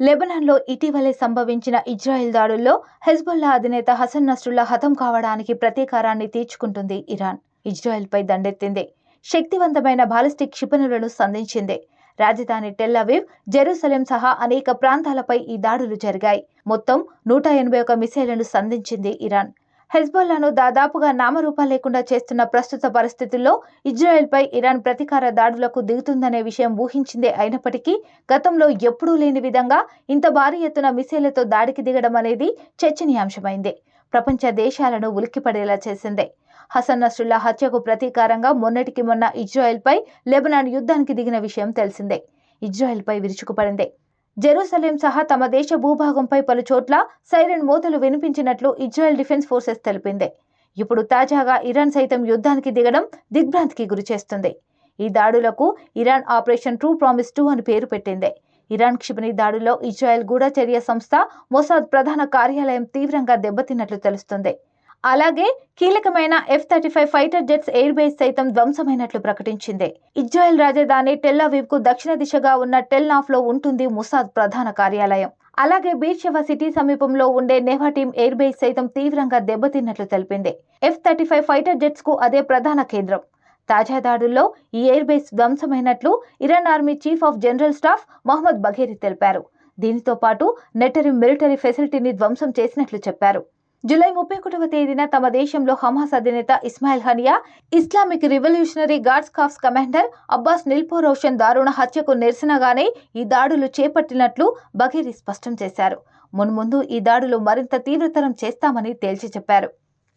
లెబనాన్లో ఇటీవలే సంభవించిన ఇజ్రాయెల్ దాడుల్లో హెజ్బుల్లా అధినేత హసన్ నస్రుల్లా హతం కావడానికి ప్రతీకారాన్ని తీర్చుకుంటుంది ఇరాన్. ఇజ్రాయెల్పై దండెత్తింది. శక్తివంతమైన బాలిస్టిక్ క్షిపణులను సంధించింది. రాజధాని టెల్ జెరూసలేం సహా అనేక ప్రాంతాలపై ఈ దాడులు జరిగాయి. మొత్తం నూట ఎనభై ఒక మిసైళ్ళను సంధించింది ఇరాన్. హెజ్బొల్లాను దాదాపుగా నామరూపా లేకుండా చేస్తున్న ప్రస్తుత పరిస్థితుల్లో ఇజ్రాయెల్పై ఇరాన్ ప్రతీకార దాడులకు దిగుతుందనే విషయం ఊహించిందే అయినప్పటికీ గతంలో ఎప్పుడూ లేని విధంగా ఇంత భారీ ఎత్తున మిసైళ్ళతో దాడికి దిగడం అనేది చర్చనీయాంశమైంది. ప్రపంచ దేశాలను ఉలిక్కిపడేలా చేసింది. హసన్ నస్రుల్లా హత్యకు ప్రతీకారంగా మొన్నటికి మొన్న ఇజ్రాయెల్పై లెబనాన్ యుద్ధానికి దిగిన విషయం తెలిసిందే. ఇజ్రాయెల్పై విరుచుకుపడింది. జెరూసలేం సహా తమ దేశ భూభాగంపై పలు చోట్ల సైరన్ మోతలు వినిపించినట్లు ఇజ్రాయెల్ డిఫెన్స్ ఫోర్సెస్ తెలిపింది. ఇప్పుడు తాజాగా ఇరాన్ సైతం యుద్ధానికి దిగడం దిగ్భ్రాంతికి గురిచేస్తుంది ఈ దాడులకు Iran operation true promise two అని పేరు పెట్టింది. ఇరాన్ క్షిపణి దాడిలో ఇజ్రాయెల్ గూఢచర్య సంస్థ మొసాద్ ప్రధాన కార్యాలయం తీవ్రంగా దెబ్బతిన్నట్లు తెలుస్తుంది. అలాగే కీలకమైన F thirty five fighter jets air base సైతం ధ్వంసమైనట్లు ప్రకటించింది. ఇజ్రాయెల్ రాజధాని టెల్కు దక్షిణ దిశగా ఉన్న టెల్నాఫ్లో ఉంటుంది ముసాద్ ప్రధాన కార్యాలయం. అలాగే బీర్షవ సిటీ సమీపంలో ఉండే నెవా టీమ్ ఎయిర్ బేస్ సైతం తీవ్రంగా దెబ్బతిన్నట్లు తెలిపింది. ఎఫ్ థర్టీ ఫైవ్ ఫైటర్ జెట్స్కు అదే ప్రధాన కేంద్రం. తాజా దాడుల్లో ఈ air base ధ్వంసమైనట్లు Iran army chief of general staff Mohammad Bagheri తెలిపారు. దీనితో పాటు నెటరీ మిలిటరీ ఫెసిలిటీని ధ్వంసం చేసినట్లు చెప్పారు. జూలై ముప్పై ఒకటవ తేదీన తమ దేశంలో హమాస్ అధినేత Ismail Haniyeh Islamic revolutionary guards corps commander Abbas Nilforoushan దారుణ హత్యకు నిరసనగానే ఈ దాడులు చేపట్టినట్లు బఘేరి స్పష్టం చేశారు. మున్ముందు ఈ దాడులు మరింత తీవ్రతరం చేస్తామని తేల్చి చెప్పారు.